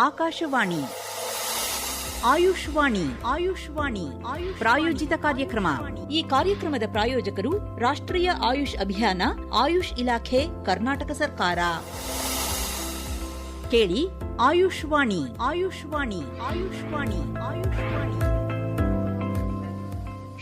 ಆಕಾಶವಾಣಿ. ಆಯುಷ್ವಾಣಿ. ಆಯುಷ್ವಾಣಿ. ಆಯುಷ್ ಪ್ರಾಯೋಜಿತ ಕಾರ್ಯಕ್ರಮ. ಈ ಕಾರ್ಯಕ್ರಮದ ಪ್ರಾಯೋಜಕರು ರಾಷ್ಟ್ರೀಯ ಆಯುಷ್ ಅಭಿಯಾನ, ಆಯುಷ್ ಇಲಾಖೆ, ಕರ್ನಾಟಕ ಸರ್ಕಾರ. ಕೇಳಿ ಆಯುಷ್ವಾಣಿ. ಆಯುಷ್ವಾಣಿ. ಆಯುಷ್ವಾಣಿ. ಆಯುಷ್ವಾಣಿ.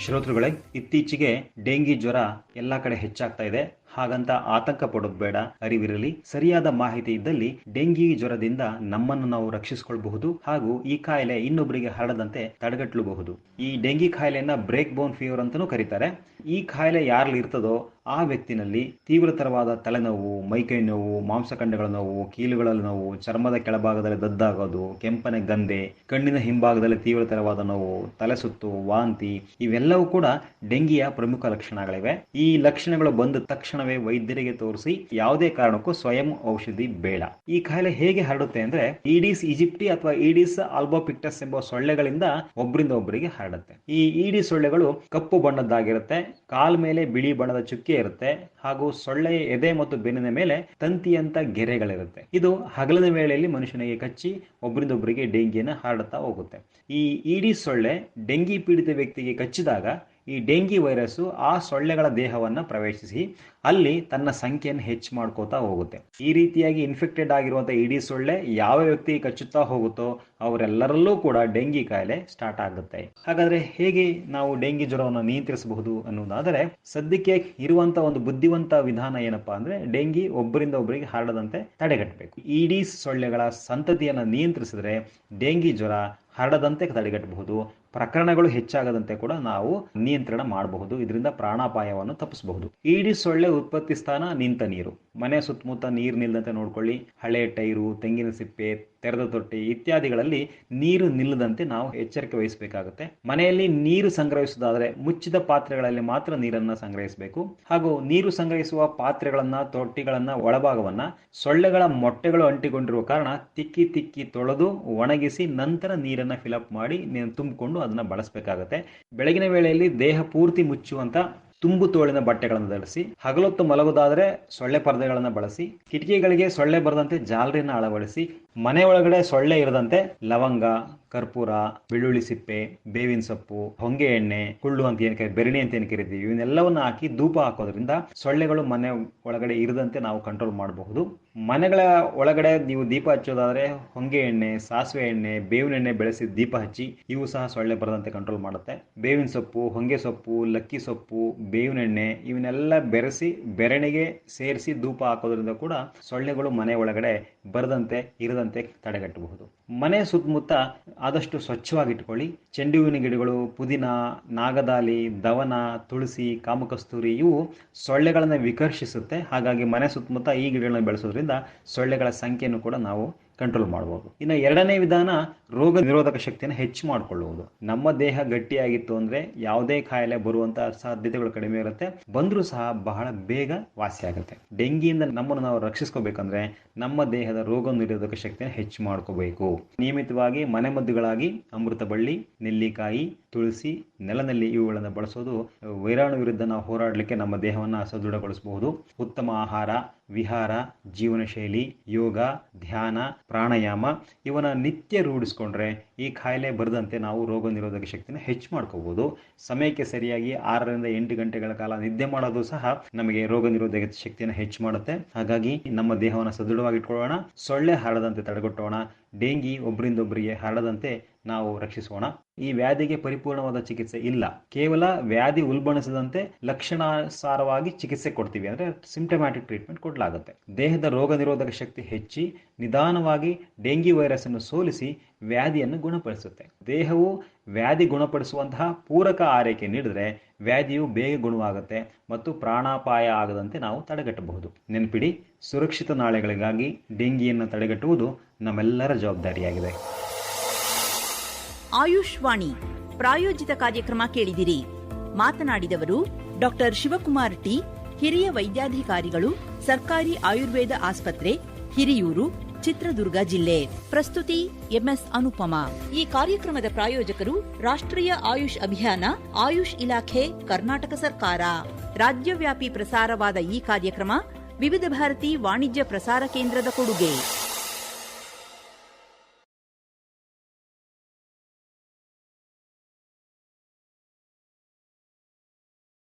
ಶ್ರೋತೃಗಳೇ, ಇತ್ತೀಚೆಗೆ ಡೆಂಗಿ ಜ್ವರ ಎಲ್ಲ ಕಡೆ ಹೆಚ್ಚಾಗ್ತಾ ಇದೆ. ಹಾಗಂತ ಆತಂಕ ಪಡೋದು ಬೇಡ. ಅರಿವಿರಲಿ, ಸರಿಯಾದ ಮಾಹಿತಿ ಇದ್ದಲ್ಲಿ ಡೆಂಗಿ ಜ್ವರದಿಂದ ನಮ್ಮನ್ನು ನಾವು ರಕ್ಷಿಸಿಕೊಳ್ಳಬಹುದು ಹಾಗೂ ಈ ಕಾಯಿಲೆ ಇನ್ನೊಬ್ಬರಿಗೆ ಹರಡದಂತೆ ತಡೆಗಟ್ಟಲಬಹುದು. ಈ ಡೆಂಗಿ ಕಾಯಿಲೆಯನ್ನ ಬ್ರೇಕ್ ಬೋನ್ ಫೀವರ್ ಅಂತಾನೂ ಕರೀತಾರೆ. ಈ ಕಾಯಿಲೆ ಯಾರಲ್ಲಿ ಇರ್ತದೋ ಆ ವ್ಯಕ್ತಿನಲ್ಲಿ ತೀವ್ರತರವಾದ ತಲೆನೋವು ಮೈಕೈ ನೋವು ಮಾಂಸಖಂಡಗಳ ನೋವು, ಕೀಲುಗಳಲ್ಲಿ ನೋವು, ಚರ್ಮದ ಕೆಳಭಾಗದಲ್ಲಿ ದದ್ದಾಗೋದು, ಕೆಂಪನೆ ಗಂದೆ ಕಣ್ಣಿನ ಹಿಂಭಾಗದಲ್ಲಿ ತೀವ್ರತರವಾದ ನೋವು, ತಲೆ ಸುತ್ತು, ವಾಂತಿ, ಇವೆಲ್ಲವೂ ಕೂಡ ಡೆಂಗಿಯ ಪ್ರಮುಖ ಲಕ್ಷಣಗಳಿವೆ. ಈ ಲಕ್ಷಣಗಳು ಬಂದ ತಕ್ಷಣವೇ ವೈದ್ಯರಿಗೆ ತೋರಿಸಿ ಯಾವುದೇ ಕಾರಣಕ್ಕೂ ಸ್ವಯಂ ಔಷಧಿ ಬೇಡ. ಈ ಕಾಯಿಲೆ ಹೇಗೆ ಹರಡುತ್ತೆ ಅಂದ್ರೆ ಈಡಿಸ್ ಈಜಿಪ್ಟಿ ಅಥವಾ ಈಡಿಸ್ ಆಲ್ಬೋಪಿಕ್ಟಸ್ ಎಂಬ ಸೊಳ್ಳೆಗಳಿಂದ ಒಬ್ಬರಿಂದ ಒಬ್ಬರಿಗೆ ಹರಡುತ್ತೆ. ಈ ಈಡಿ ಸೊಳ್ಳೆಗಳು ಕಪ್ಪು ಬಣ್ಣದ್ದಾಗಿರುತ್ತೆ, ಕಾಲ್ ಮೇಲೆ ಬಿಳಿ ಬಣ್ಣದ ಚುಕ್ಕೆ ಇರುತ್ತೆ ಹಾಗೂ ಸೊಳ್ಳೆಯ ಎದೆ ಮತ್ತು ಬೆನ್ನಿನ ಮೇಲೆ ತಂತಿಯಂತ ಗೆರೆಗಳಿರುತ್ತೆ. ಇದು ಹಗಲಿನ ವೇಳೆಯಲ್ಲಿ ಮನುಷ್ಯನಿಗೆ ಕಚ್ಚಿ ಒಬ್ಬರಿಂದ ಒಬ್ಬರಿಗೆ ಡೆಂಗಿಯನ್ನು ಹರಡುತ್ತಾ ಹೋಗುತ್ತೆ. ಈ ಈಡಿ ಸೊಳ್ಳೆ ಡೆಂಗಿ ಪೀಡಿತ ವ್ಯಕ್ತಿಗೆ ಕಚ್ಚಿದಾಗ ಈ ಡೆಂಗಿ ವೈರಸ್ಸು ಆ ಸೊಳ್ಳೆಗಳ ದೇಹವನ್ನು ಪ್ರವೇಶಿಸಿ ಅಲ್ಲಿ ತನ್ನ ಸಂಖ್ಯೆಯನ್ನು ಹೆಚ್ಚು ಮಾಡ್ಕೋತಾ ಹೋಗುತ್ತೆ. ಈ ರೀತಿಯಾಗಿ ಇನ್ಫೆಕ್ಟೆಡ್ ಆಗಿರುವಂಥ ಇಡೀ ಸೊಳ್ಳೆ ಯಾವ ವ್ಯಕ್ತಿ ಕಚ್ಚುತ್ತಾ ಹೋಗುತ್ತೋ ಅವರೆಲ್ಲರಲ್ಲೂ ಕೂಡ ಡೆಂಗಿ ಕಾಯಿಲೆ ಸ್ಟಾರ್ಟ್ ಆಗುತ್ತೆ. ಹಾಗಾದ್ರೆ ಹೇಗೆ ನಾವು ಡೆಂಗಿ ಜ್ವರವನ್ನು ನಿಯಂತ್ರಿಸಬಹುದು ಅನ್ನೋದಾದರೆ ಸದ್ಯಕ್ಕೆ ಇರುವಂತ ಒಂದು ಬುದ್ಧಿವಂತ ವಿಧಾನ ಏನಪ್ಪಾ ಅಂದ್ರೆ ಡೆಂಗಿ ಒಬ್ಬರಿಂದ ಒಬ್ಬರಿಗೆ ಹರಡದಂತೆ ತಡೆಗಟ್ಟಬೇಕು. ಇಡೀ ಸೊಳ್ಳೆಗಳ ಸಂತತಿಯನ್ನು ನಿಯಂತ್ರಿಸಿದ್ರೆ ಡೆಂಗಿ ಜ್ವರ ಹರಡದಂತೆ ತಡೆಗಟ್ಟಬಹುದು, ಪ್ರಕರಣಗಳು ಹೆಚ್ಚಾಗದಂತೆ ಕೂಡ ನಾವು ನಿಯಂತ್ರಣ ಮಾಡಬಹುದು, ಇದರಿಂದ ಪ್ರಾಣಾಪಾಯವನ್ನು ತಪ್ಪಿಸಬಹುದು. ಈಡಿ ಸೊಳ್ಳೆ ಉತ್ಪತ್ತಿ ಸ್ಥಾನ ನಿಂತ ನೀರು. ಮನೆ ಸುತ್ತಮುತ್ತ ನೀರು ನಿಲ್ಲದಂತೆ ನೋಡ್ಕೊಳ್ಳಿ. ಹಳೆ ಟೈರು, ತೆಂಗಿನ ಸಿಪ್ಪೆ, ತೆರೆದ ತೊಟ್ಟಿ ಇತ್ಯಾದಿಗಳಲ್ಲಿ ನೀರು ನಿಲ್ಲದಂತೆ ನಾವು ಎಚ್ಚರಿಕೆ ವಹಿಸಬೇಕಾಗುತ್ತೆ. ಮನೆಯಲ್ಲಿ ನೀರು ಸಂಗ್ರಹಿಸುವುದಾದರೆ ಮುಚ್ಚಿದ ಪಾತ್ರೆಗಳಲ್ಲಿ ಮಾತ್ರ ನೀರನ್ನ ಸಂಗ್ರಹಿಸಬೇಕು. ಹಾಗೂ ನೀರು ಸಂಗ್ರಹಿಸುವ ಪಾತ್ರೆಗಳನ್ನ, ತೊಟ್ಟಿಗಳನ್ನ, ಒಳಭಾಗವನ್ನ ಸೊಳ್ಳೆಗಳ ಮೊಟ್ಟೆಗಳು ಅಂಟಿಕೊಂಡಿರುವ ಕಾರಣ ತಿಕ್ಕಿ ತಿಕ್ಕಿ ತೊಳೆದು ಒಣಗಿಸಿ ನಂತರ ನೀರನ್ನ ಫಿಲಪ್ ಮಾಡಿ ತುಂಬಿಕೊಂಡು ಅದನ್ನ ಬಳಸಬೇಕಾಗತ್ತೆ. ಬೆಳಗಿನ ವೇಳೆಯಲ್ಲಿ ದೇಹ ಪೂರ್ತಿ ಮುಚ್ಚುವಂತ ತುಂಬು ತೋಳಿನ ಬಟ್ಟೆಗಳನ್ನು ಧರಿಸಿ, ಹಗಲೊತ್ತು ಮಲಗುವುದಾದರೆ ಸೊಳ್ಳೆ ಪರದೆಗಳನ್ನು ಬಳಸಿ, ಕಿಟಕಿಗಳಿಗೆ ಸೊಳ್ಳೆ ಬರದಂತೆ ಜಾಲರಿಯನ್ನು ಅಳವಡಿಸಿ, ಮನೆ ಒಳಗಡೆ ಸೊಳ್ಳೆ ಇರದಂತೆ ಲವಂಗ ಕರ್ಪೂರ, ಬೆಳ್ಳುಳ್ಳಿ ಸಿಪ್ಪೆ, ಬೇವಿನ ಸೊಪ್ಪು, ಹೊಂಗೆ ಎಣ್ಣೆ, ಕುಳ್ಳು ಅಂತ ಏನು ಕರಿ, ಬೆರಣಿ ಅಂತ ಏನು ಕರಿತೀವಿ, ಇವನ್ನೆಲ್ಲವನ್ನ ಹಾಕಿ ಧೂಪ ಹಾಕೋದ್ರಿಂದ ಸೊಳ್ಳೆಗಳು ಮನೆ ಒಳಗಡೆ ಇರದಂತೆ ನಾವು ಕಂಟ್ರೋಲ್ ಮಾಡಬಹುದು. ಮನೆಗಳ ಒಳಗಡೆ ನೀವು ದೀಪ ಹಚ್ಚೋದಾದ್ರೆ ಹೊಂಗೆ ಎಣ್ಣೆ, ಸಾಸಿವೆ ಎಣ್ಣೆ, ಬೇವಿನ ಎಣ್ಣೆ ಬೆಳೆಸಿ ದೀಪ ಹಚ್ಚಿ ಇವು ಸಹ ಸೊಳ್ಳೆ ಬರದಂತೆ ಕಂಟ್ರೋಲ್ ಮಾಡುತ್ತೆ. ಬೇವಿನ ಸೊಪ್ಪು, ಹೊಂಗೆ ಸೊಪ್ಪು, ಲಕ್ಕಿ ಸೊಪ್ಪು, ಬೇವಿನ ಎಣ್ಣೆ ಇವನ್ನೆಲ್ಲ ಬೆರೆಸಿ ಬೆರಣಿಗೆ ಸೇರಿಸಿ ಧೂಪ ಹಾಕೋದ್ರಿಂದ ಕೂಡ ಸೊಳ್ಳೆಗಳು ಮನೆ ಒಳಗಡೆ ಬರದಂತೆ, ಇರದಂತೆ ತಡೆಗಟ್ಟಬಹುದು. ಮನೆ ಸುತ್ತಮುತ್ತ ಆದಷ್ಟು ಸ್ವಚ್ಛವಾಗಿಟ್ಕೊಳ್ಳಿ. ಚೆಂಡು ಹೂವಿನ ಗಿಡಗಳು, ಪುದೀನ, ನಾಗದಾಲಿ, ದವನ, ತುಳಸಿ, ಕಾಮಕಸ್ತೂರಿ, ಇವು ಸೊಳ್ಳೆಗಳನ್ನು ವಿಕರ್ಷಿಸುತ್ತೆ. ಹಾಗಾಗಿ ಮನೆ ಸುತ್ತಮುತ್ತ ಈ ಗಿಡಗಳನ್ನು ಬೆಳೆಸೋದ್ರಿಂದ ಸೊಳ್ಳೆಗಳ ಸಂಖ್ಯೆಯನ್ನು ಕೂಡ ನಾವು ಕಂಟ್ರೋಲ್ ಮಾಡಬಹುದು ಇನ್ನು ಎರಡನೇ ವಿಧಾನ ರೋಗ ನಿರೋಧಕ ಶಕ್ತಿಯನ್ನು ಹೆಚ್ಚು ಮಾಡಿಕೊಳ್ಳುವುದು. ನಮ್ಮ ದೇಹ ಗಟ್ಟಿಯಾಗಿತ್ತು ಅಂದ್ರೆ ಯಾವುದೇ ಕಾಯಿಲೆ ಬರುವಂತಹ ಸಾಧ್ಯತೆಗಳು ಕಡಿಮೆ ಇರುತ್ತೆ. ಬಂದರೂ ಸಹ ಬಹಳ ಬೇಗ ವಾಸಿ ಆಗುತ್ತೆ. ಡೆಂಗಿಯಿಂದ ನಮ್ಮನ್ನು ನಾವು ರಕ್ಷಿಸ್ಕೋಬೇಕಂದ್ರೆ ನಮ್ಮ ದೇಹದ ರೋಗ ನಿರೋಧಕ ಶಕ್ತಿಯನ್ನು ಹೆಚ್ಚು ಮಾಡ್ಕೋಬೇಕು. ನಿಯಮಿತವಾಗಿ ಮನೆಮದ್ದುಗಳಾಗಿ ಅಮೃತ ಬಳ್ಳಿ, ನೆಲ್ಲಿಕಾಯಿ, ತುಳಸಿ ನೆಲನಲ್ಲಿ ಇವುಗಳನ್ನು ಬಳಸೋದು ವೈರಾಣು ವಿರುದ್ಧ ನಾವು ಹೋರಾಡಲಿಕ್ಕೆ ನಮ್ಮ ದೇಹವನ್ನು ಸದೃಢಗೊಳಿಸಬಹುದು. ಉತ್ತಮ ಆಹಾರ, ವಿಹಾರ ಜೀವನ ಶೈಲಿ ಯೋಗ, ಧ್ಯಾನ ಪ್ರಾಣಾಯಾಮ, ಇವನ್ನ ನಿತ್ಯ ರೂಢಿಸ್ಕೊಂಡ್ರೆ ಈ ಕಾಯಿಲೆ ಬರದಂತೆ ನಾವು ರೋಗ ನಿರೋಧಕ ಶಕ್ತಿನ ಹೆಚ್ಚು ಮಾಡ್ಕೋಬಹುದು ಸಮಯಕ್ಕೆ ಸರಿಯಾಗಿ ಆರರಿಂದ ಎಂಟು ಗಂಟೆಗಳ ಕಾಲ ನಿದ್ದೆ ಮಾಡೋದು ಸಹ ನಮಗೆ ರೋಗ ನಿರೋಧಕ ಶಕ್ತಿಯನ್ನು ಹೆಚ್ಚು ಮಾಡುತ್ತೆ. ಹಾಗಾಗಿ ನಮ್ಮ ದೇಹವನ್ನು ಸದೃಢವಾಗಿಟ್ಕೊಳ್ಳೋಣ, ಸೊಳ್ಳೆ ಹರಡದಂತೆ ತಡೆಗಟ್ಟೋಣ, ಡೆಂಗಿ ಒಬ್ಬರಿಂದೊಬ್ಬರಿಗೆ ಹರಡದಂತೆ ನಾವು ರಕ್ಷಿಸೋಣ. ಈ ವ್ಯಾಧಿಗೆ ಪರಿಪೂರ್ಣವಾದ ಚಿಕಿತ್ಸೆ ಇಲ್ಲ. ಕೇವಲ ವ್ಯಾಧಿ ಉಲ್ಬಣಿಸದಂತೆ ಲಕ್ಷಣಾನುಸಾರವಾಗಿ ಚಿಕಿತ್ಸೆ ಕೊಡ್ತೀವಿ ಅಂದ್ರೆ ಸಿಂಟಮ್ಯಾಟಿಕ್ ಟ್ರೀಟ್ಮೆಂಟ್ ಕೊಡಲಾಗುತ್ತೆ. ದೇಹದ ರೋಗ ನಿರೋಧಕ ಶಕ್ತಿ ಹೆಚ್ಚಿ, ನಿಧಾನವಾಗಿ ಡೆಂಗಿ ವೈರಸ್ ಅನ್ನು ಸೋಲಿಸಿ ವ್ಯಾಧಿಯನ್ನು ಗುಣಪಡಿಸುತ್ತೆ. ದೇಹವು ವ್ಯಾಧಿ ಗುಣಪಡಿಸುವಂತಹ ಪೂರಕ ಆರೈಕೆ ನೀಡಿದರೆ ವ್ಯಾಧಿಯು ಬೇಗ ಗುಣವಾಗುತ್ತೆ ಮತ್ತು ಪ್ರಾಣಾಪಾಯ ಆಗದಂತೆ ನಾವು ತಡೆಗಟ್ಟಬಹುದು. ನೆನಪಿಡಿ, ಸುರಕ್ಷಿತ ನಾಳೆಗಳಿಗಾಗಿ ಡೆಂಗಿಯನ್ನು ತಡೆಗಟ್ಟುವುದು ನಮ್ಮೆಲ್ಲರ ಜವಾಬ್ದಾರಿಯಾಗಿದೆ. ಆಯುಷ್ವಾಣಿ ಪ್ರಾಯೋಜಿತ ಕಾರ್ಯಕ್ರಮ ಕೇಳಿದಿರಿ. ಮಾತನಾಡಿದವರು ಡಾಕ್ಟರ್ ಶಿವಕುಮಾರ್ ಟಿ, ಹಿರಿಯ ವೈದ್ಯಾಧಿಕಾರಿಗಳು, ಸರ್ಕಾರಿ ಆಯುರ್ವೇದ ಆಸ್ಪತ್ರೆ, ಹಿರಿಯೂರು, ಚಿತ್ರದುರ್ಗ ಜಿಲ್ಲೆ. ಪ್ರಸ್ತುತಿ ಎಂಎಸ್ ಅನುಪಮ. ಈ ಕಾರ್ಯಕ್ರಮದ ಪ್ರಾಯೋಜಕರು ರಾಷ್ಟ್ರೀಯ ಆಯುಷ್ ಅಭಿಯಾನ, ಆಯುಷ್ ಇಲಾಖೆ, ಕರ್ನಾಟಕ ಸರ್ಕಾರ. ರಾಜ್ಯವ್ಯಾಪಿ ಪ್ರಸಾರವಾದ ಈ ಕಾರ್ಯಕ್ರಮ ವಿವಿಧ ಭಾರತಿ ವಾಣಿಜ್ಯ ಪ್ರಸಾರ ಕೇಂದ್ರದ ಕೊಡುಗೆ.